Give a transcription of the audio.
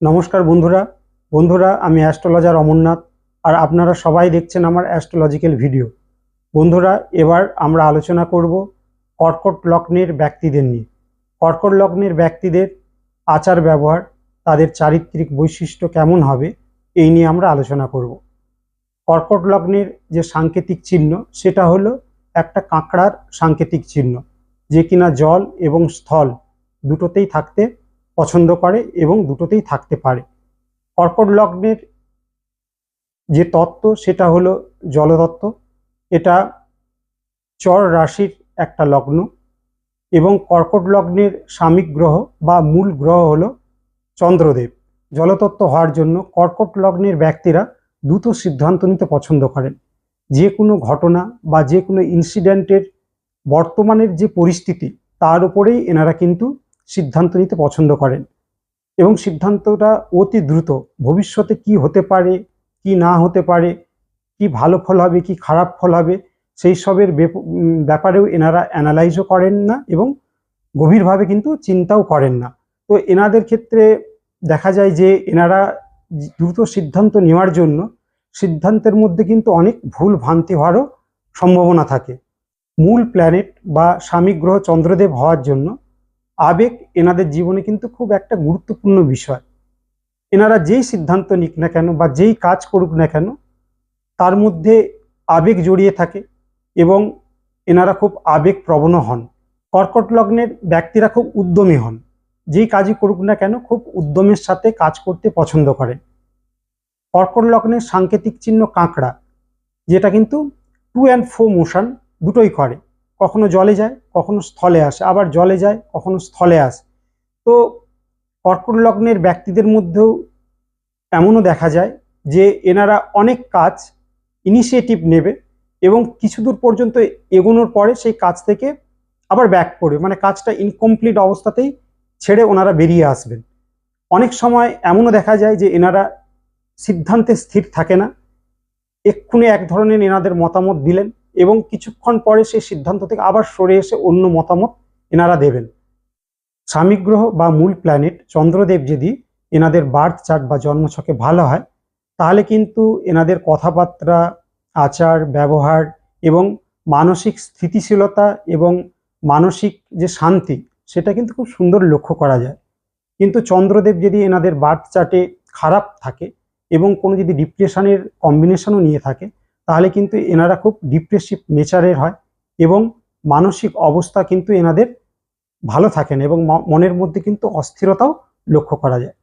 নমস্কার বন্ধুরা। বন্ধুরা, আমি অ্যাস্ট্রোলজার অমরনাথ, আর আপনারা সবাই দেখছেন আমার অ্যাস্ট্রোলজিক্যাল ভিডিও। বন্ধুরা, এবার আমরা আলোচনা করব কর্কট লগ্নের ব্যক্তিদের নিয়ে। কর্কট লগ্নের ব্যক্তিদের আচার ব্যবহার, তাদের চারিত্রিক বৈশিষ্ট্য কেমন হবে, এই নিয়ে আমরা আলোচনা করব। কর্কট লগ্নের যে সাংকেতিক চিহ্ন, সেটা হলো একটা কাঁকড়ার সাংকেতিক চিহ্ন, যে কিনা জল এবং স্থল দুটোতেই থাকতে পছন্দ করে এবং দুটোতেই থাকতে পারে। কর্কট লগ্নের যে তত্ত্ব, সেটা হলো জলতত্ত্ব। এটা চর রাশির একটা লগ্ন এবং কর্কট লগ্নের সামিক গ্রহ বা মূল গ্রহ হলো চন্দ্রদেব। জলতত্ত্ব হওয়ার জন্য কর্কট লগ্নের ব্যক্তিরা দ্রুত সিদ্ধান্ত নিতে পছন্দ করেন। যে কোনো ঘটনা বা যে কোনো ইনসিডেন্টের বর্তমানের যে পরিস্থিতি, তার উপরেই এনারা কিন্তু সিদ্ধান্ত নিতে পছন্দ করেন। এবং সিদ্ধান্তটা অতি দ্রুত, ভবিষ্যতে কি হতে পারে, কি না হতে পারে, কি ভালো ফল হবে, কি খারাপ ফল হবে, সেই সবের ব্যাপারেও এনারা অ্যানালাইজও করেন না এবং গভীরভাবে কিন্তু চিন্তাও করেন না। তো এনাদের ক্ষেত্রে দেখা যায় যে এনারা দ্রুত সিদ্ধান্ত নেওয়ার জন্য সিদ্ধান্তের মধ্যে কিন্তু অনেক ভুল ভ্রান্তি হওয়ারও সম্ভাবনা থাকে। মূল প্ল্যানেট বা স্বামী গ্রহ চন্দ্রদেব হওয়ার জন্য আবেগ এনাদের জীবনে কিন্তু খুব একটা গুরুত্বপূর্ণ বিষয়। এনারা যেই সিদ্ধান্ত নিক না কেন বা যেই কাজ করুক না কেন, তার মধ্যে আবেগ জড়িয়ে থাকে এবং এনারা খুব আবেগ প্রবণ হন। কর্কট লগ্নের ব্যক্তিরা খুব উদ্যমী হন। যেই কাজই করুক না কেন, খুব উদ্যমের সাথে কাজ করতে পছন্দ করেন। কর্কট লগ্নের সাংকেতিক চিহ্ন কাঁকড়া, যেটা কিন্তু টু অ্যান্ড ফো মোশন দুটোই করে। কখনো জলে যায়, কখনো স্থলে আসে। আবার জলে যায়, কখনো স্থলে আসে। তো কর্কট লগ্নের ব্যক্তিদের মধ্যেও এমনও দেখা যায় যে এনারা অনেক কাজ ইনিশিয়েটিভ নেবে এবং কিছু দূর পর্যন্ত এগোনোর পরে সেই কাজ থেকে আবার ব্যাক করবে। মানে কাজটা ইনকমপ্লিট অবস্থাতেই ছেড়ে ওনারা বেরিয়ে আসবেন। অনেক সময় এমনও দেখা যায় যে এনারা সিদ্ধান্তে স্থির থাকে না। এক্ষুনি এক ধরনের এনাদের মতামত দিলেন। এবং কিছুক্ষণ পরে সেই সিদ্ধান্ত থেকে আবার সরে এসে অন্য মতামত এনারা দেবেন। স্বামী গ্রহ বা মূল প্ল্যানেট চন্দ্রদেব যদি এনাদের বার্থ চার্ট বা জন্মছকে ভালো হয়, তাহলে কিন্তু এনাদের কথাবার্তা, আচার, ব্যবহার এবং মানসিক স্থিতিশীলতা এবং মানসিক যে শান্তি, সেটা কিন্তু খুব সুন্দর লক্ষ্য করা যায়। কিন্তু চন্দ্রদেব যদি এনাদের বার্থ চার্টে খারাপ থাকে এবং কোনো যদি ডিপ্রেশনের কম্বিনেশনও নিয়ে থাকে তাহলে কিন্তু এনারা খুব ডিপ্রেসিভ নেচারের হয় এবং মানসিক অবস্থা কিন্তু এনাদের ভালো থাকে না এবং মনের মধ্যে কিন্তু অস্থিরতাও লক্ষ্য করা যায়।